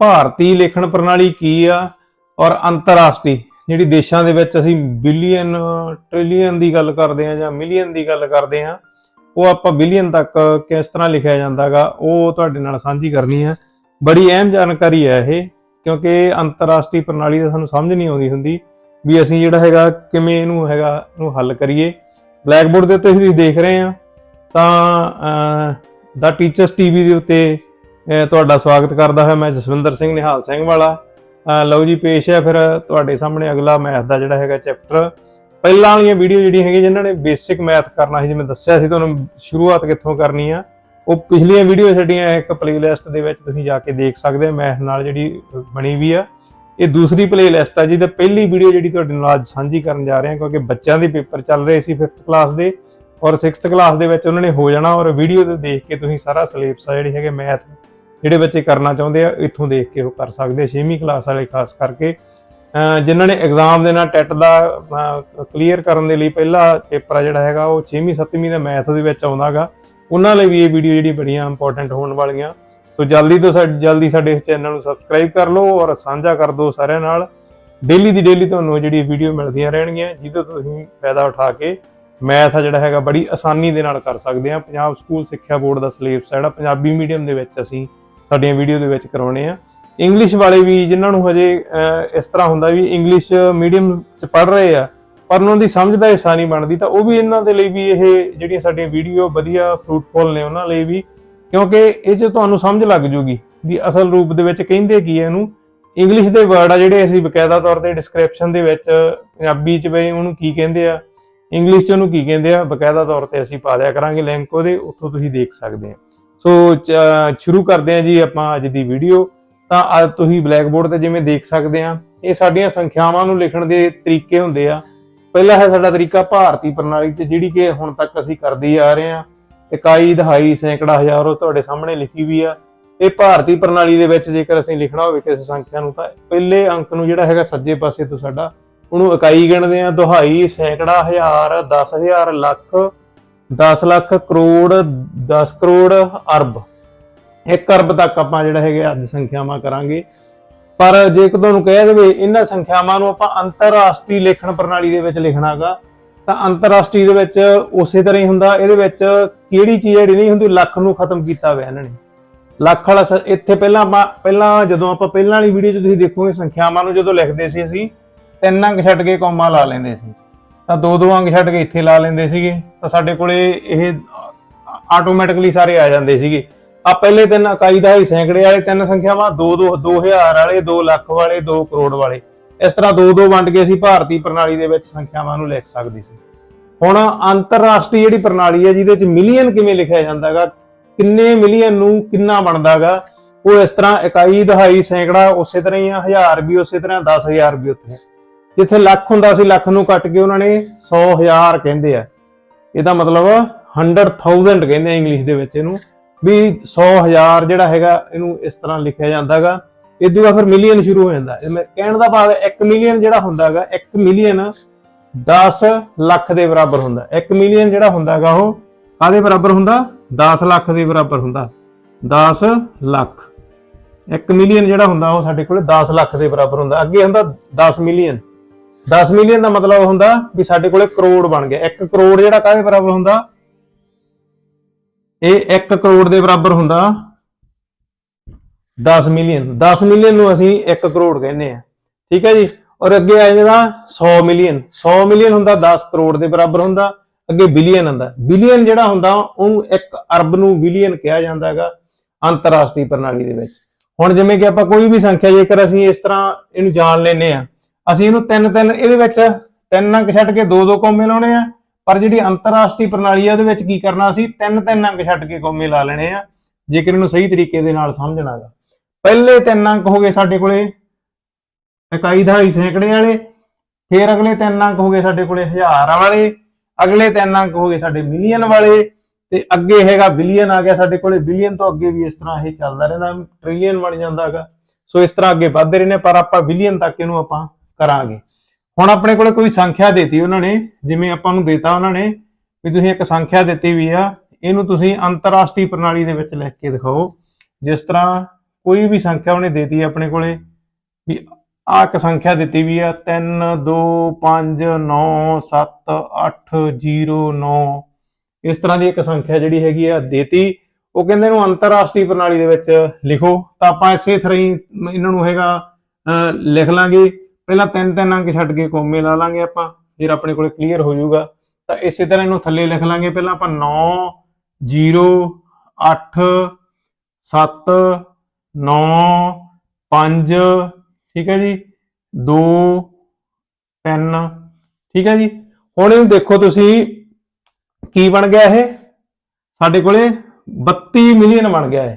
ਭਾਰਤੀ ਲੇਖਣ ਪ੍ਰਣਾਲੀ ਕੀ ਆ ਔਰ ਅੰਤਰਰਾਸ਼ਟਰੀ, ਜਿਹੜੀ ਦੇਸ਼ਾਂ ਦੇ ਵਿੱਚ ਅਸੀਂ ਬਿਲੀਅਨ ਟ੍ਰਿਲੀਅਨ ਦੀ ਗੱਲ ਕਰਦੇ ਆ ਜਾਂ ਮਿਲੀਅਨ ਦੀ ਗੱਲ ਕਰਦੇ ਆ ਉਹ ਆਪਾਂ ਬਿਲੀਅਨ ਤੱਕ ਕਿਸ ਤਰ੍ਹਾਂ ਲਿਖਿਆ ਜਾਂਦਾਗਾ, ਉਹ ਤੁਹਾਡੇ ਨਾਲ ਸਾਂਝੀ ਕਰਨੀ ਆ। ਬੜੀ ਅਹਿਮ ਜਾਣਕਾਰੀ ਹੈ ਇਹ, ਕਿਉਂਕਿ ਅੰਤਰਰਾਸ਼ਟਰੀ ਪ੍ਰਣਾਲੀ ਦਾ ਸਾਨੂੰ ਸਮਝ ਨਹੀਂ ਆਉਂਦੀ ਹੁੰਦੀ ਵੀ ਅਸੀਂ ਜਿਹੜਾ ਹੈਗਾ ਕਿਵੇਂ ਇਹਨੂੰ ਹੈਗਾ, ਇਹਨੂੰ ਹੱਲ ਕਰੀਏ। ਬਲੈਕਬੋਰਡ ਦੇ ਉੱਤੇ ਤੁਸੀਂ ਦੇਖ ਰਹੇ ਆ, ਤਾਂ ਦਾ ਟੀਚਰਸ ਟੀਵੀ ਦੇ ਉੱਤੇ ਤੁਹਾਡਾ ਸਵਾਗਤ ਕਰਦਾ ਹਾਂ ਮੈਂ ਜਸਵਿੰਦਰ ਸਿੰਘ ਨਿਹਾਲ ਸਿੰਘ ਵਾਲਾ। ਲਓ ਜੀ, ਪੇਸ਼ ਹੈ ਫਿਰ ਤੁਹਾਡੇ ਸਾਹਮਣੇ ਅਗਲਾ ਮੈਥ ਦਾ ਜਿਹੜਾ ਹੈਗਾ ਚੈਪਟਰ। ਪਹਿਲਾਂ ਵਾਲੀਆਂ ਵੀਡੀਓ ਜਿਹੜੀ ਹੈਗੀ ਜਿਨ੍ਹਾਂ ਨੇ ਬੇਸਿਕ ਮੈਥ ਕਰਨਾ ਸੀ, ਜਿਵੇਂ ਦੱਸਿਆ ਸੀ, ਤੁਹਾਨੂੰ ਸ਼ੁਰੂਆਤ ਕਿੱਥੋਂ ਕਰਨੀ ਆ, ਉਹ ਪਿਛਲੀਆਂ ਵੀਡੀਓ ਸਾਡੀਆਂ ਇੱਕ ਪਲੇਲਿਸਟ ਦੇ ਵਿੱਚ ਤੁਸੀਂ ਜਾ ਕੇ ਦੇਖ ਸਕਦੇ ਹੋ, ਮੈਥ ਨਾਲ ਜਿਹੜੀ ਬਣੀ ਵੀ ਆ। ਇਹ ਦੂਸਰੀ ਪਲੇਲਿਸਟ ਆ ਜਿਹਦੇ ਪਹਿਲੀ ਵੀਡੀਓ ਜਿਹੜੀ ਤੁਹਾਡੇ ਨਾਲ ਅੱਜ ਸਾਂਝੀ ਕਰਨ ਜਾ ਰਹੇ ਹਾਂ, ਕਿਉਂਕਿ ਬੱਚਿਆਂ ਦੇ ਪੇਪਰ ਚੱਲ ਰਹੇ ਸੀ 5th ਕਲਾਸ ਦੇ, ਔਰ 6th ਕਲਾਸ ਦੇ ਵਿੱਚ ਉਹਨਾਂ ਨੇ ਹੋ ਜਾਣਾ, ਔਰ ਵੀਡੀਓ ਤੇ ਦੇਖ ਕੇ ਤੁਸੀਂ ਸਾਰਾ ਸਿਲੇਬਸ ਆ ਜਿਹੜੀ ਹੈਗੇ ਮੈਥ ਜਿਹੜੇ ਬੱਚੇ ਕਰਨਾ ਚਾਹੁੰਦੇ ਆ, ਇੱਥੋਂ ਦੇਖ ਕੇ ਉਹ ਕਰ ਸਕਦੇ ਆ 6ਵੀਂ ਕਲਾਸ ਵਾਲੇ ਖਾਸ ਕਰਕੇ। ਅਹ ਜਿਨ੍ਹਾਂ ਨੇ ਐਗਜ਼ਾਮ ਦੇਣਾ ਟੈਟ ਦਾ ਕਲੀਅਰ ਕਰਨ ਦੇ ਲਈ ਪਹਿਲਾ ਪੇਪਰ ਆ ਜਿਹੜਾ ਹੈਗਾ, ਉਹ 6ਵੀਂ 7ਵੀਂ ਦਾ ਮੈਥ ਦੇ ਵਿੱਚ ਆਉਂਦਾਗਾ। ਉਹਨਾਂ ਲਈ ਵੀ ਇਹ ਵੀਡੀਓ ਜਿਹੜੀ ਬੜੀਆਂ ਇੰਪੋਰਟੈਂਟ ਹੋਣ ਵਾਲੀਆਂ। ਸੋ ਜਲਦੀ ਤੋਂ ਸਾ- ਜਲਦੀ ਸਾਡੇ ਇਸ ਚੈਨਲ ਨੂੰ ਸਬਸਕ੍ਰਾਈਬ ਕਰ ਲਓ ਔਰ ਸਾਂਝਾ ਕਰ ਦਿਓ ਸਾਰਿਆਂ ਨਾਲ। ਡੇਲੀ ਦੀ ਡੇਲੀ ਤੁਹਾਨੂੰ ਜਿਹੜੀ ਵੀਡੀਓ ਮਿਲਦੀਆਂ ਰਹਿਣਗੀਆਂ, ਜਿਹਦੇ ਤੋਂ ਤੁਸੀਂ ਫਾਇਦਾ ਉਠਾ ਕੇ ਮੈਥ ਆ ਜਿਹੜਾ ਹੈਗਾ, ਬੜੀ ਆਸਾਨੀ ਦੇ ਨਾਲ ਕਰ ਸਕਦੇ ਆ। ਪੰਜਾਬ ਸਕੂਲ ਸਿੱਖਿਆ ਬੋਰਡ ਦਾ ਸਿਲੇਬਸ ਜਿਹੜਾ, ਪੰਜਾਬੀ ਮੀਡੀਅਮ ਦੇ ਵਿੱਚ ਅਸੀਂ ਸਾਡੀਆਂ ਵੀਡੀਓ ਦੇ ਵਿੱਚ ਕਰਾਉਣੇ ਆ। ਇੰਗਲਿਸ਼ ਵਾਲੇ ਵੀ ਜਿਨ੍ਹਾਂ ਨੂੰ ਹਜੇ ਇਸ ਤਰ੍ਹਾਂ ਹੁੰਦਾ ਵੀ ਇੰਗਲਿਸ਼ ਮੀਡੀਅਮ ਚ ਪੜ ਰਹੇ ਆ, ਪਰ ਉਹਨਾਂ ਦੀ ਸਮਝ ਦਾ ਹਿੱਸਾ ਨਹੀਂ ਬਣਦੀ, ਤਾਂ ਉਹ ਵੀ ਇਹਨਾਂ ਦੇ ਲਈ ਵੀ ਇਹ ਜਿਹੜੀਆਂ ਸਾਡੀਆਂ ਵੀਡੀਓ ਵਧੀਆ ਫਰੂਟਫੁਲ ਨੇ ਉਹਨਾਂ ਲਈ ਵੀ, ਕਿਉਂਕਿ ਇਹ ਚ ਤੁਹਾਨੂੰ ਸਮਝ ਲੱਗ ਜੂਗੀ ਵੀ ਅਸਲ ਰੂਪ ਦੇ ਵਿੱਚ ਕਹਿੰਦੇ ਕੀ ਹੈ ਇਹਨੂੰ। ਇੰਗਲਿਸ਼ ਦੇ ਵਰਡ ਆ ਜਿਹੜੇ ਅਸੀਂ ਬਕਾਇਦਾ ਤੌਰ ਤੇ ਡਿਸਕ੍ਰਿਪਸ਼ਨ ਦੇ ਵਿੱਚ ਪੰਜਾਬੀ ਚ ਵੀ ਉਹਨੂੰ ਕੀ ਕਹਿੰਦੇ ਆ ਇੰਗਲਿਸ਼ ਚ ਉਹਨੂੰ ਕੀ ਕਹਿੰਦੇ ਆ, ਬਕਾਇਦਾ ਤੌਰ ਤੇ ਅਸੀਂ ਪਾ ਦਿਆ ਕਰਾਂਗੇ ਲਿੰਕ ਉਹਦੇ, ਉੱਥੋਂ ਤੁਸੀਂ ਦੇਖ ਸਕਦੇ ਆ। ਸੋ ਸ਼ੁਰੂ ਕਰਦੇ ਹਾਂ ਜੀ ਆਪਾਂ ਅੱਜ ਦੀ ਵੀਡੀਓ ਤਾਂ ਅੱਜ ਤੁਸੀਂ ਬਲੈਕ ਬੋਰਡ ਤੇ ਜਿਵੇਂ ਦੇਖ ਸਕਦੇ ਆ ਇਹ ਸਾਡੀਆਂ ਸੰਖਿਆਵਾਂ ਨੂੰ ਲਿਖਣ ਦੇ ਤਰੀਕੇ ਹੁੰਦੇ ਆ। ਪਹਿਲਾ ਹੈ ਸਾਡਾ ਤਰੀਕਾ ਭਾਰਤੀ ਪ੍ਰਣਾਲੀ ਚ, ਜਿਹੜੀ ਕਿ ਹੁਣ ਤੱਕ ਅਸੀਂ ਕਰਦੇ ਆ ਰਹੇ ਆ ਇਕਾਈ, ਦਹਾਈ, ਸੈਂਕੜਾ ਹਜ਼ਾਰ ਉਹ ਤੁਹਾਡੇ ਸਾਹਮਣੇ ਲਿਖੀ ਵੀ ਆ। ਇਹ ਭਾਰਤੀ ਪ੍ਰਣਾਲੀ ਦੇ ਵਿੱਚ ਜੇਕਰ ਅਸੀਂ ਲਿਖਣਾ ਹੋਵੇ ਕਿਸੇ ਸੰਖਿਆ ਨੂੰ, ਤਾਂ ਪਹਿਲੇ ਅੰਕ ਨੂੰ ਜਿਹੜਾ ਹੈਗਾ ਸੱਜੇ ਪਾਸੇ ਤੋਂ ਸਾਡਾ, ਉਹਨੂੰ ਇਕਾਈ ਗਿਣਦੇ ਆ ਦੁਹਾਈ, ਸੈਂਕੜਾ ਹਜ਼ਾਰ 10000 ਲੱਖ 10 ਲੱਖ ਕਰੋੜ 10 ਕਰੋੜ ਅਰਬ। 1 ਅਰਬ ਤੱਕ ਆਪਾਂ ਜਿਹੜਾ ਹੈਗੇ ਅੱਜ ਸੰਖਿਆਵਾਂ ਕਰਾਂਗੇ। ਪਰ ਜੇ ਇੱਕ ਤੁਹਾਨੂੰ ਕਹਿ ਦੇਵੇ, ਇਹਨਾਂ ਸੰਖਿਆਵਾਂ ਨੂੰ ਆਪਾਂ ਅੰਤਰਰਾਸ਼ਟਰੀ ਲੇਖਣ ਪ੍ਰਣਾਲੀ ਦੇ ਵਿੱਚ ਲਿਖਣਾਗਾ। ਤਾਂ ਅੰਤਰਰਾਸ਼ਟਰੀ ਦੇ ਵਿੱਚ ਉਸੇ ਤਰ੍ਹਾਂ ਹੀ ਹੁੰਦਾ, ਇਹਦੇ ਵਿੱਚ ਕਿਹੜੀ ਚੀਜ਼ ਜਿਹੜੀ ਨਹੀਂ ਹੁੰਦੀ, ਲੱਖ ਨੂੰ ਖਤਮ ਕੀਤਾ ਹੋਇਆ ਇਹਨਾਂ ਨੇ। ਲੱਖ ਵਾਲਾ ਸ- ਇੱਥੇ ਪਹਿਲਾਂ ਆਪਾਂ, ਪਹਿਲਾਂ ਜਦੋਂ ਆਪਾਂ ਪਹਿਲਾਂ ਵਾਲੀ ਵੀਡੀਓ 'ਚ ਤੁਸੀਂ ਦੇਖੋਗੇ, ਸੰਖਿਆਵਾਂ ਨੂੰ ਜਦੋਂ ਲਿਖਦੇ ਸੀ ਅਸੀਂ, ਤਿੰਨਾਂ ਅੰਕ ਛੱਡ ਕੇ ਕੌਮਾ ਲਾ ਲੈਂਦੇ ਸੀ। ਤਾਂ ਦੋ ਦੋ ਅੰਗ ਛੱਡ ਕੇ ਇੱਥੇ ਲਾ ਲੈਂਦੇ ਸੀਗੇ। ਤਾਂ ਸਾਡੇ ਕੋਲੇ ਇਹ ਆਟੋਮੈਟਿਕਲੀ ਸਾਰੇ ਆ ਜਾਂਦੇ ਸੀਗੇ। ਆ ਪਹਿਲੇ ਤਿੰਨ ਇਕਾਈ ਦਾ ਹੀ ਸੈਂਕੜੇ ਵਾਲੇ ਤਿੰਨ ਸੰਖਿਆਵਾਂ 2 2 2000 ਵਾਲੇ 2 ਲੱਖ ਵਾਲੇ 2 ਕਰੋੜ ਵਾਲੇ। ਇਸ ਤਰ੍ਹਾਂ ਦੋ ਦੋ ਵੰਡ ਕੇ ਅਸੀਂ ਭਾਰਤੀ ਪ੍ਰਣਾਲੀ ਦੇ ਵਿੱਚ ਸੰਖਿਆਵਾਂ ਨੂੰ ਲਿਖ ਸਕਦੇ ਸੀ। ਹੁਣ ਅੰਤਰਰਾਸ਼ਟਰੀ ਜਿਹੜੀ ਪ੍ਰਣਾਲੀ ਹੈ, ਜਿਹਦੇ ਵਿੱਚ ਮਿਲੀਅਨ ਕਿਵੇਂ ਲਿਖਿਆ ਜਾਂਦਾਗਾ, ਕਿੰਨੇ ਮਿਲੀਅਨ ਨੂੰ ਕਿੰਨਾ ਬਣਦਾਗਾ, ਉਹ ਇਸ ਤਰ੍ਹਾਂ ਇਕਾਈ, ਦਹਾਈ, ਸੈਂਕੜਾ, ਉਸੇ ਤਰ੍ਹਾਂ ਹੀ ਆ, ਹਜ਼ਾਰ ਵੀ ਉਸੇ ਤਰ੍ਹਾਂ 10000 ਵੀ ਉੱਥੇ ਜਿੱਥੇ ਲੱਖ ਹੁੰਦਾ ਸੀ, ਲੱਖ ਨੂੰ ਕੱਟ ਕੇ ਉਹਨਾਂ ਨੇ 100000 ਕਹਿੰਦੇ ਆ। ਇਹਦਾ ਮਤਲਬ 100000 ਕਹਿੰਦੇ ਆ ਇੰਗਲਿਸ਼ ਦੇ ਵਿੱਚ ਇਹਨੂੰ, ਵੀ 100000 ਜਿਹੜਾ ਹੈਗਾ ਇਹਨੂੰ ਇਸ ਤਰ੍ਹਾਂ ਲਿਖਿਆ ਜਾਂਦਾਗਾ। ਇਦੋਂ ਬਾਅਦ ਫਿਰ ਮਿਲੀਅਨ ਸ਼ੁਰੂ ਹੋ ਜਾਂਦਾ। ਕਹਿਣ ਦਾ ਭਾਵ ਹੈ 1 ਮਿਲੀਅਨ ਜਿਹੜਾ ਹੁੰਦਾਗਾ 1 ਮਿਲੀਅਨ 10 ਲੱਖ ਦੇ ਬਰਾਬਰ ਹੁੰਦਾ। 1 ਮਿਲੀਅਨ ਜਿਹੜਾ ਹੁੰਦਾਗਾ ਉਹ ਕਾਦੇ ਬਰਾਬਰ ਹੁੰਦਾ? 10 ਲੱਖ ਦੇ ਬਰਾਬਰ ਹੁੰਦਾ। 10 ਲੱਖ। 1 ਮਿਲੀਅਨ ਜਿਹੜਾ ਹੁੰਦਾ ਉਹ ਸਾਡੇ ਕੋਲ 10 ਲੱਖ ਦੇ ਬਰਾਬਰ ਹੁੰਦਾ। ਅੱਗੇ ਹੁੰਦਾ 10 ਮਿਲੀਅਨ 10 ਮਿਲੀਅਨ ਦਾ ਮਤਲਬ ਹੁੰਦਾ ਵੀ ਸਾਡੇ ਕੋਲੇ ਕਰੋੜ ਬਣ ਗਿਆ। 1 ਕਰੋੜ ਜਿਹੜਾ ਕਾਹਦੇ ਬਰਾਬਰ ਹੁੰਦਾ? ਇਹ 1 ਕਰੋੜ ਦੇ ਬਰਾਬਰ ਹੁੰਦਾ। 10 ਮਿਲੀਅਨ 10 ਮਿਲੀਅਨ ਨੂੰ ਅਸੀਂ 1 ਕਰੋੜ ਕਹਿੰਦੇ ਆ। ਠੀਕ ਹੈ ਜੀ? ਔਰ ਅੱਗੇ ਆ ਜਾਂਦਾ 100 ਮਿਲੀਅਨ 100 ਮਿਲੀਅਨ ਹੁੰਦਾ 10 ਕਰੋੜ ਦੇ ਬਰਾਬਰ ਹੁੰਦਾ। ਅੱਗੇ ਬਿਲੀਅਨ ਹੁੰਦਾ। ਬਿਲੀਅਨ ਜਿਹੜਾ ਹੁੰਦਾ, ਉਹਨੂੰ 1 ਅਰਬ ਨੂੰ ਬਿਲੀਅਨ ਕਿਹਾ ਜਾਂਦਾ ਹੈਗਾ ਅੰਤਰਰਾਸ਼ਟਰੀ ਪ੍ਰਣਾਲੀ ਦੇ ਵਿੱਚ। ਹੁਣ ਜਿਵੇਂ ਕਿ ਆਪਾਂ ਕੋਈ ਵੀ ਸੰਖਿਆ ਜੇਕਰ ਅਸੀਂ ਇਸ ਤਰ੍ਹਾਂ ਇਹਨੂੰ ਜਾਣ ਲੈਨੇ ਆ ਅਸੀਂ ਇਹਨੂੰ ਤਿੰਨ ਤਿੰਨ, ਇਹਦੇ ਵਿੱਚ ਤਿੰਨ ਅੰਕ ਛੱਡ ਕੇ ਦੋ ਦੋ ਕੌਮੇ ਲਾਉਣੇ ਆ, ਪਰ ਜਿਹੜੀ ਅੰਤਰਰਾਸ਼ਟਰੀ ਪ੍ਰਣਾਲੀ ਆ, ਉਹਦੇ ਵਿੱਚ ਕੀ ਕਰਨਾ ਅਸੀਂ ਤਿੰਨ ਤਿੰਨ ਅੰਕ ਛੱਡ ਕੇ ਕੌਮੇ ਲਾ ਲੈਣੇ ਆ, ਜੇਕਰ ਇਹਨੂੰ ਸਹੀ ਤਰੀਕੇ ਦੇ ਨਾਲ ਸਮਝਣਾਗਾ। ਪਹਿਲੇ ਤਿੰਨ ਅੰਕ ਹੋ ਗਏ ਸਾਡੇ ਕੋਲੇ ਇਕਾਈ ਦਹਾਈ ਸੈਂਕੜੇ ਵਾਲੇ, ਫਿਰ ਅਗਲੇ ਤਿੰਨ ਅੰਕ ਹੋ ਗਏ ਸਾਡੇ ਕੋਲੇ ਹਜ਼ਾਰ ਵਾਲੇ, ਅਗਲੇ ਤਿੰਨ ਅੰਕ ਹੋ ਗਏ ਸਾਡੇ ਮਿਲੀਅਨ ਵਾਲੇ, ਤੇ ਅੱਗੇ ਹੈਗਾ ਬਿਲੀਅਨ ਆ ਗਿਆ ਸਾਡੇ ਕੋਲੇ, ਬਿਲੀਅਨ ਤੋਂ ਅੱਗੇ ਵੀ ਇਸ ਤਰ੍ਹਾਂ ਇਹ ਚੱਲਦਾ ਰਹਿੰਦਾ ਟ੍ਰਿਲੀਅਨ ਬਣ ਜਾਂਦਾ ਹੈਗਾ ਸੋ ਇਸ ਤਰ੍ਹਾਂ ਅੱਗੇ ਵੱਧਦੇ ਰਹਿੰਦੇ ਪਰ ਆਪਾਂ ਬਿਲੀਅਨ ਤੱਕ ਇਹਨੂੰ ਆਪਾਂ ਕਰਾਂਗੇ। ਹੁਣ ਆਪਣੇ ਕੋਲੇ ਕੋਈ ਸੰਖਿਆ ਦੇਤੀ ਉਹਨਾਂ ਨੇ ਜਿਵੇਂ ਆਪਾਂ ਨੂੰ ਦੇਤਾ ਉਹਨਾਂ ਨੇ ਵੀ ਤੁਸੀਂ ਇੱਕ ਸੰਖਿਆ ਦਿੱਤੀ ਵੀ ਆ ਇਹਨੂੰ ਤੁਸੀਂ ਅੰਤਰਰਾਸ਼ਟਰੀ ਪ੍ਰਣਾਲੀ ਦੇ ਵਿੱਚ ਲਿਖ ਕੇ ਦਿਖਾਓ। ਜਿਸ ਤਰ੍ਹਾਂ ਕੋਈ ਵੀ ਸੰਖਿਆ ਉਹਨੇ ਦੇਤੀ ਆਪਣੇ ਕੋਲੇ ਵੀ ਆਹ ਇੱਕ ਸੰਖਿਆ ਦਿੱਤੀ ਵੀ ਆ 3 2 5 9 7 8 0 9 ਇਸ ਤਰ੍ਹਾਂ ਦੀ ਇੱਕ ਸੰਖਿਆ ਜਿਹੜੀ ਹੈਗੀ ਆ ਦੇਤੀ। ਉਹ ਕਹਿੰਦੇ ਇਹਨੂੰ ਅੰਤਰਰਾਸ਼ਟਰੀ ਪ੍ਰਣਾਲੀ ਦੇ ਵਿੱਚ ਲਿਖੋ। ਤਾਂ ਆਪਾਂ ਇਸੇ ਤਰ੍ਹਾਂ ਹੀ ਇਹਨਾਂ ਨੂੰ ਹੈਗਾ ਅਹ, ਲਿਖ ਲਾਂਗੇ। ਪਹਿਲਾਂ ਤਿੰਨ ਤਿੰਨ ਅੰਕ ਛੱਡ ਕੇ ਕੋਮੇ ਲਾ ਲਾਂਗੇ ਆਪਾਂ ਜੇ ਆਪਣੇ ਕੋਲੇ ਕਲੀਅਰ ਹੋ ਜਾਊਗਾ। ਤਾਂ ਇਸੇ ਤਰ੍ਹਾਂ ਇਹਨੂੰ ਥੱਲੇ ਲਿਖ ਲਾਂਗੇ, ਪਹਿਲਾਂ ਆਪਾਂ 9 0 8 7 9 5 ਠੀਕ ਹੈ ਜੀ 2 3 ਠੀਕ ਹੈ ਜੀ। ਹੁਣ ਇਹਨੂੰ ਦੇਖੋ ਤੁਸੀਂ, ਕੀ ਬਣ ਗਿਆ ਇਹ? ਸਾਡੇ ਕੋਲੇ 32 ਮਿਲੀਅਨ ਬਣ ਗਿਆ ਹੈ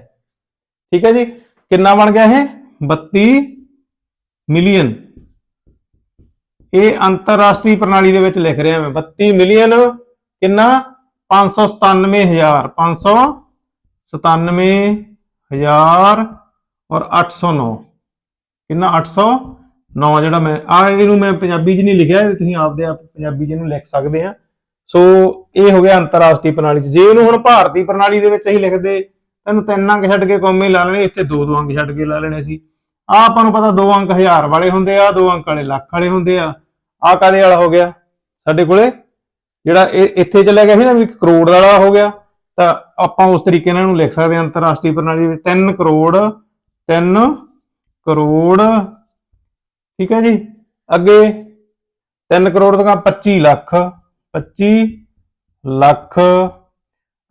ਠੀਕ ਹੈ ਜੀ, ਕਿੰਨਾ ਬਣ ਗਿਆ ਇਹ? 32 ਮਿਲੀਅਨ ਇਹ ਅੰਤਰਰਾਸ਼ਟਰੀ ਪ੍ਰਣਾਲੀ ਦੇ ਵਿੱਚ ਲਿਖ ਰਿਹਾ ਮੈਂ। 32 ਮਿਲੀਅਨ ਕਿੰਨਾ? 597000 597000 ਔਰ 809 ਕਿੰਨਾ? 809 ਜਿਹੜਾ ਮੈਂ, ਆ ਇਹਨੂੰ ਮੈਂ ਪੰਜਾਬੀ 'ਚ ਨਹੀਂ ਲਿਖਿਆ, ਇਹ ਤੁਸੀਂ ਆਪਦੇ ਆਪ ਪੰਜਾਬੀ 'ਚ ਇਹਨੂੰ ਲਿਖ ਸਕਦੇ ਆ। ਸੋ ਇਹ ਹੋ ਗਿਆ ਅੰਤਰਰਾਸ਼ਟਰੀ ਪ੍ਰਣਾਲੀ 'ਚ। ਜੇ ਇਹਨੂੰ ਹੁਣ ਭਾਰਤੀ ਪ੍ਰਣਾਲੀ ਦੇ ਵਿੱਚ ਅਸੀਂ ਲਿਖਦੇ, ਤੈਨੂੰ ਤਿੰਨ ਅੰਕ ਛੱਡ ਕੇ ਕੌਮੇ ਲਾ ਲੈਣੇ, ਇੱਥੇ ਦੋ ਦੋ ਅੰਕ ਛੱਡ ਕੇ ਲਾ ਲੈਣੇ ਸੀ। ਆ ਆਪਾਂ ਨੂੰ ਪਤਾ ਦੋ ਅੰਕ ਹਜ਼ਾਰ ਵਾਲੇ ਹੁੰਦੇ ਆ, ਦੋ ਅੰਕ ਵਾਲੇ ਲੱਖ ਵਾਲੇ ਹੁੰਦੇ ਆ। ਆ ਕਾਦੇ ਵਾਲਾ ਹੋ ਗਿਆ? ਸਾਡੇ ਕੋਲੇ ਜਿਹੜਾ ਇਹ ਇੱਥੇ ਚੱਲਿਆ ਗਿਆ ਸੀ ਨਾ ਵੀ ਕਰੋੜ ਵਾਲਾ ਹੋ ਗਿਆ, ਤਾਂ ਆਪਾਂ ਉਸ ਤਰੀਕੇ ਨਾਲ ਇਹਨੂੰ ਲਿਖ ਸਕਦੇ ਹਾਂ ਅੰਤਰਰਾਸ਼ਟਰੀ ਪ੍ਰਣਾਲੀ ਵਿੱਚ। 3 ਕਰੋੜ 3 ਕਰੋੜ, ਠੀਕ ਹੈ ਜੀ? ਅੱਗੇ 3 ਕਰੋੜ ਤੋਂ 25 ਲੱਖ 25 ਲੱਖ।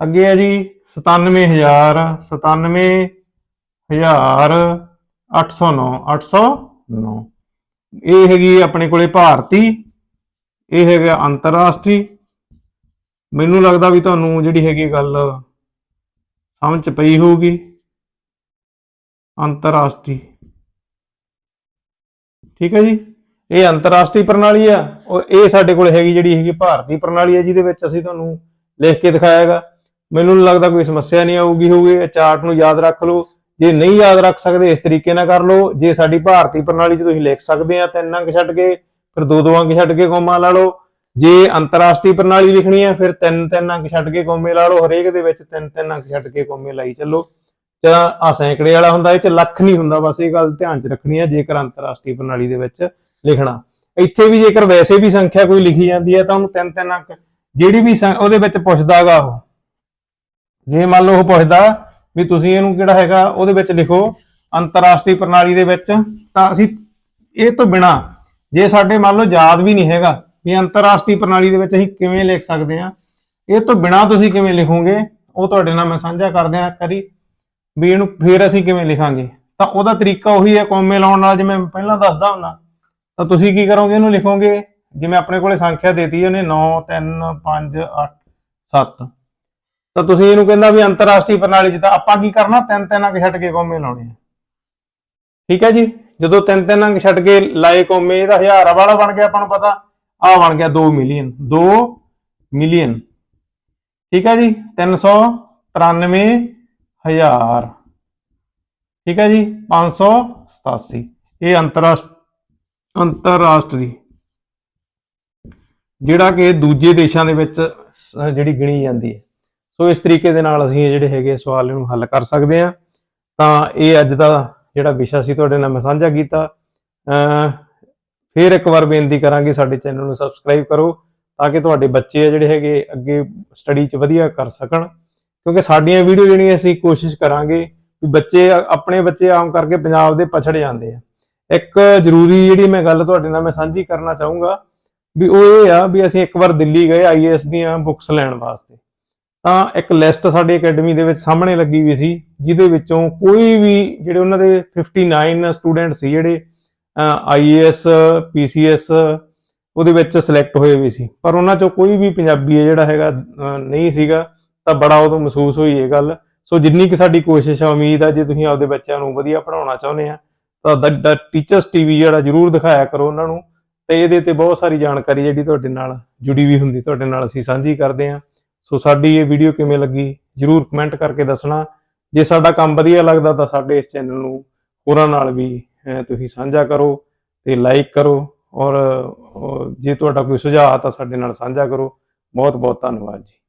ਅੱਗੇ ਹੈ ਜੀ 97000 97000 809 809 ਇਹ ਹੈਗੀ ਆਪਣੇ ਕੋਲੇ ਭਾਰਤੀ, ਇਹ ਹੈਗਾ ਅੰਤਰਰਾਸ਼ਟਰੀ। ਮੈਨੂੰ ਲੱਗਦਾ ਵੀ ਤੁਹਾਨੂੰ ਜਿਹੜੀ ਹੈਗੀ ਗੱਲ ਸਮਝ ਚ ਪਈ ਹੋਊਗੀ। ਅੰਤਰਰਾਸ਼ਟਰੀ। ਠੀਕ ਹੈ ਜੀ? ਇਹ ਅੰਤਰਰਾਸ਼ਟਰੀ ਪ੍ਰਣਾਲੀ ਆ। ਉਹ ਇਹ ਸਾਡੇ ਕੋਲ ਹੈਗੀ ਜਿਹੜੀ ਹੈਗੀ ਭਾਰਤੀ ਪ੍ਰਣਾਲੀ ਆ, ਜਿਹਦੇ ਵਿੱਚ ਅਸੀਂ ਤੁਹਾਨੂੰ ਲਿਖ ਕੇ ਦਿਖਾਇਆਗਾ ਮੈਨੂੰ ਨਹੀਂ ਲੱਗਦਾ ਕੋਈ ਸਮੱਸਿਆ ਨਹੀਂ ਆਊਗੀ ਹੋਊਗੀ। ਇਹ ਚਾਰਟ ਨੂੰ ਯਾਦ ਰੱਖ ਲਓ। ਜੇ ਨਹੀਂ ਯਾਦ ਰੱਖ ਸਕਦੇ, ਇਸ ਤਰੀਕੇ ਨਾਲ ਕਰ ਲਓ। ਜੇ ਸਾਡੀ ਭਾਰਤੀ ਪ੍ਰਣਾਲੀ 'ਚ ਤੁਸੀਂ ਲਿਖ ਸਕਦੇ ਆ, ਤਿੰਨ ਅੰਕ ਛੱਡ ਕੇ, ਫਿਰ ਦੋ ਦੋ ਅੰਕ ਛੱਡ ਕੇ ਕੋਮਾ ਲਾ ਲਓ। ਜੇ ਅੰਤਰਰਾਸ਼ਟਰੀ ਪ੍ਰਣਾਲੀ ਲਿਖਣੀ ਹੈ ਫਿਰ ਤਿੰਨ ਤਿੰਨ ਅੰਕ ਛੱਡ ਕੇ ਕੋਮੇ ਲਾ ਲਓ। ਹਰੇਕ ਦੇ ਵਿੱਚ ਤਿੰਨ ਤਿੰਨ ਅੰਕ ਛੱਡ ਕੇ ਕੋਮੇ ਲਾਈ ਚੱਲੋ। ਜਾਂ ਆ ਸੈਂਕੜੇ ਵਾਲਾ ਹੁੰਦਾ, ਇਹ ਚ ਲੱਖ ਨਹੀਂ ਹੁੰਦਾ। ਬਸ ਇਹ ਗੱਲ ਧਿਆਨ ਚ ਰੱਖਣੀ ਹੈ ਜੇਕਰ ਅੰਤਰਰਾਸ਼ਟਰੀ ਪ੍ਰਣਾਲੀ ਦੇ ਵਿੱਚ ਲਿਖਣਾ। ਇੱਥੇ ਵੀ ਜੇਕਰ ਵੈਸੇ ਵੀ ਸੰਖਿਆ ਕੋਈ ਲਿਖੀ ਜਾਂਦੀ ਹੈ ਤਾਂ ਉਹਨੂੰ ਤਿੰਨ ਤਿੰਨ ਅੰਕ, ਜਿਹੜੀ ਵੀ ਸੰ- ਉਹਦੇ ਵਿੱਚ ਪੁੱਛਦਾਗਾ ਉਹ। ਜੇ ਮੰਨ ਲਓ ਉਹ ਪੁੱਛਦਾ ਵੀ ਤੁਸੀਂ ਇਹਨੂੰ ਕਿਹੜਾ ਹੈਗਾ, ਉਹਦੇ ਵਿੱਚ ਲਿਖੋ ਅੰਤਰਰਾਸ਼ਟਰੀ ਪ੍ਰਣਾਲੀ ਦੇ ਵਿੱਚ। ਤਾਂ ਅਸੀਂ ਇਹ ਤੋਂ ਬਿਨਾ ਜੇ ਸਾਡੇ ਮੰਨ ਲਓ ਯਾਦ ਵੀ ਨਹੀਂ ਹੈਗਾ ਵੀ ਅੰਤਰਰਾਸ਼ਟਰੀ ਪ੍ਰਣਾਲੀ ਦੇ ਵਿੱਚ ਅਸੀਂ ਕਿਵੇਂ ਲਿਖ ਸਕਦੇ ਹਾਂ, ਇਹ ਤੋਂ ਬਿਨਾ ਤੁਸੀਂ ਕਿਵੇਂ ਲਿਖੋਗੇ, ਉਹ ਤੁਹਾਡੇ ਨਾਲ ਮੈਂ ਸਾਂਝਾ ਕਰਦੇ ਹਾਂ ਕਰੀ ਵੀ ਇਹਨੂੰ ਫੇਰ ਅਸੀਂ ਕਿਵੇਂ ਲਿਖਾਂਗੇ। ਤਾਂ ਉਹਦਾ ਤਰੀਕਾ ਉਹੀ ਹੈ ਕੌਮੇ ਲਾਉਣ ਨਾਲ ਜਿਵੇਂ ਮੈਂ ਪਹਿਲਾਂ ਦੱਸਦਾ ਹੁੰਦਾ। ਤਾਂ ਤੁਸੀਂ ਕੀ ਕਰੋਗੇ, ਇਹਨੂੰ ਲਿਖੋਗੇ, ਜਿਵੇਂ ਆਪਣੇ ਕੋਲੇ ਸੰਖਿਆ ਦੇਤੀ ਉਹਨੇ 9 3 5 8 7 ਤਾਂ ਤੁਸੀਂ ਇਹਨੂੰ ਕਹਿੰਦਾ ਵੀ ਅੰਤਰਰਾਸ਼ਟਰੀ ਪ੍ਰਣਾਲੀ 'ਚ ਤਾਂ ਆਪਾਂ ਕੀ ਕਰਨਾ? ਤਿੰਨ ਤਿੰਨ ਅੰਕ ਛੱਡ ਕੇ ਕੌਮੇ ਲਾਉਣੇ ਆ। ਠੀਕ ਹੈ ਜੀ? ਜਦੋਂ ਤਿੰਨ ਤਿੰਨ ਅੰਕ ਛੱਡ ਕੇ ਲਾਏ ਕੌਮੇ ਇਹਦਾ ਹਜ਼ਾਰ ਵਾਲਾ ਬਣ ਗਿਆ, ਆਪਾਂ ਨੂੰ ਪਤਾ ਆ ਬਣ ਗਿਆ 2 ਮਿਲੀਅਨ 2 ਮਿਲੀਅਨ। ਠੀਕ ਹੈ ਜੀ? 393 ਹਜ਼ਾਰ। ਠੀਕ ਹੈ ਜੀ? 587 ਇਹ ਅੰਤਰਰਾਸ਼ਟਰੀ ਅੰਤਰਰਾਸ਼ਟਰੀ। ਜਿਹੜਾ ਕਿ ਦੂਜੇ ਦੇਸ਼ਾਂ ਦੇ ਵਿੱਚ ਜਿਹੜੀ ਗਿਣੀ ਜਾਂਦੀ ਹੈ। ਸੋ ਇਸ ਤਰੀਕੇ ਦੇ ਨਾਲ ਅਸੀਂ ਇਹ ਜਿਹੜੇ ਹੈਗੇ ਸਵਾਲ ਨੂੰ ਹੱਲ ਕਰ ਸਕਦੇ ਹਾਂ। ਤਾਂ ਇਹ ਅੱਜ ਦਾ ਜਿਹੜਾ ਵਿਸ਼ਾ ਸੀ ਤੁਹਾਡੇ ਨਾਲ ਮੈਂ ਸਾਂਝਾ ਕੀਤਾ। ਫਿਰ ਇੱਕ ਵਾਰ ਬੇਨਤੀ ਕਰਾਂਗੇ ਸਾਡੇ ਚੈਨਲ ਨੂੰ ਸਬਸਕ੍ਰਾਈਬ ਕਰੋ ਤਾਂ ਕਿ ਤੁਹਾਡੇ ਬੱਚੇ ਆ ਜਿਹੜੇ ਹੈਗੇ ਅੱਗੇ ਸਟੱਡੀ 'ਚ ਵਧੀਆ ਕਰ ਸਕਣ। ਕਿਉਂਕਿ ਸਾਡੀਆਂ ਵੀਡੀਓ ਜਿਹੜੀਆਂ ਅਸੀਂ ਕੋਸ਼ਿਸ਼ ਕਰਾਂਗੇ ਵੀ ਬੱਚੇ ਆਪਣੇ ਬੱਚੇ ਆਮ ਕਰਕੇ ਪੰਜਾਬ ਦੇ ਪਛੜ ਜਾਂਦੇ ਆ। ਇੱਕ ਜ਼ਰੂਰੀ ਜਿਹੜੀ ਮੈਂ ਗੱਲ ਤੁਹਾਡੇ ਨਾਲ ਮੈਂ ਸਾਂਝੀ ਕਰਨਾ ਚਾਹੂੰਗਾ ਵੀ ਉਹ ਇਹ ਆ ਵੀ ਅਸੀਂ ਇੱਕ ਵਾਰ ਦਿੱਲੀ ਗਏ ਆਈਏਐਸ ਦੀਆਂ ਬੁੱਕਸ ਲੈਣ ਵਾਸਤੇ। ਤਾਂ ਇੱਕ ਲਿਸਟ ਸਾਡੀ ਅਕੈਡਮੀ ਦੇ ਵਿੱਚ ਸਾਹਮਣੇ ਲੱਗੀ ਵੀ ਸੀ, ਜਿਹਦੇ ਵਿੱਚੋਂ ਕੋਈ ਵੀ ਜਿਹੜੇ ਉਹਨਾਂ ਦੇ 59 ਸਟੂਡੈਂਟ ਸੀ, ਜਿਹੜੇ ਆਈਏਐਸ ਪੀਸੀਐਸ ਉਹਦੇ ਵਿੱਚ ਸਿਲੈਕਟ ਹੋਏ ਵੀ ਸੀ। ਪਰ ਉਹਨਾਂ ਚੋਂ ਕੋਈ ਵੀ ਪੰਜਾਬੀ ਹੈ ਜਿਹੜਾ ਹੈਗਾ ਨਹੀਂ ਸੀਗਾ, ਤਾਂ ਬੜਾ ਉਦੋਂ ਮਹਿਸੂਸ ਹੋਈ ਇਹ ਗੱਲ। ਸੋ ਜਿੰਨੀ ਕਿ ਸਾਡੀ ਕੋਸ਼ਿਸ਼ ਆ, ਉਮੀਦ ਆ, ਜੇ ਤੁਸੀਂ ਆਪਦੇ ਬੱਚਿਆਂ ਨੂੰ ਵਧੀਆ ਪੜਾਉਣਾ ਚਾਹੁੰਦੇ ਆ, ਤਾਂ ਦ ਟੀਚਰਸ ਟੀਵੀ ਜਿਹੜਾ ਜਰੂਰ ਦਿਖਾਇਆ ਕਰੋ ਉਹਨਾਂ ਨੂੰ, ਤੇ ਇਹਦੇ ਤੇ ਬਹੁਤ ਸਾਰੀ ਜਾਣਕਾਰੀ ਜਿਹੜੀ ਤੁਹਾਡੇ ਨਾਲ ਜੁੜੀ ਵੀ ਹੁੰਦੀ, ਤੁਹਾਡੇ ਨਾਲ ਅਸੀਂ ਸਾਂਝੀ ਕਰਦੇ ਆ। ਸੋ ਸਾਡੀ ਇਹ ਵੀਡੀਓ ਕਿਵੇਂ ਲੱਗੀ, ਜਰੂਰ ਕਮੈਂਟ ਕਰਕੇ ਦੱਸਣਾ। ਜੇ ਸਾਡਾ ਕੰਮ ਵਧੀਆ ਲੱਗਦਾ ਤਾਂ ਸਾਡੇ ਇਸ ਚੈਨਲ ਨੂੰ ਹੋਰਾਂ ਨਾਲ ਵੀ ਤੁਸੀਂ ਸਾਂਝਾ ਕਰੋ ਤੇ ਲਾਈਕ ਕਰੋ ਔਰ ਜੇ ਤੁਹਾਡਾ ਕੋਈ ਸੁਝਾਅ ਤਾਂ ਸਾਡੇ ਨਾਲ ਸਾਂਝਾ ਕਰੋ। ਬਹੁਤ ਬਹੁਤ ਧੰਨਵਾਦ ਜੀ।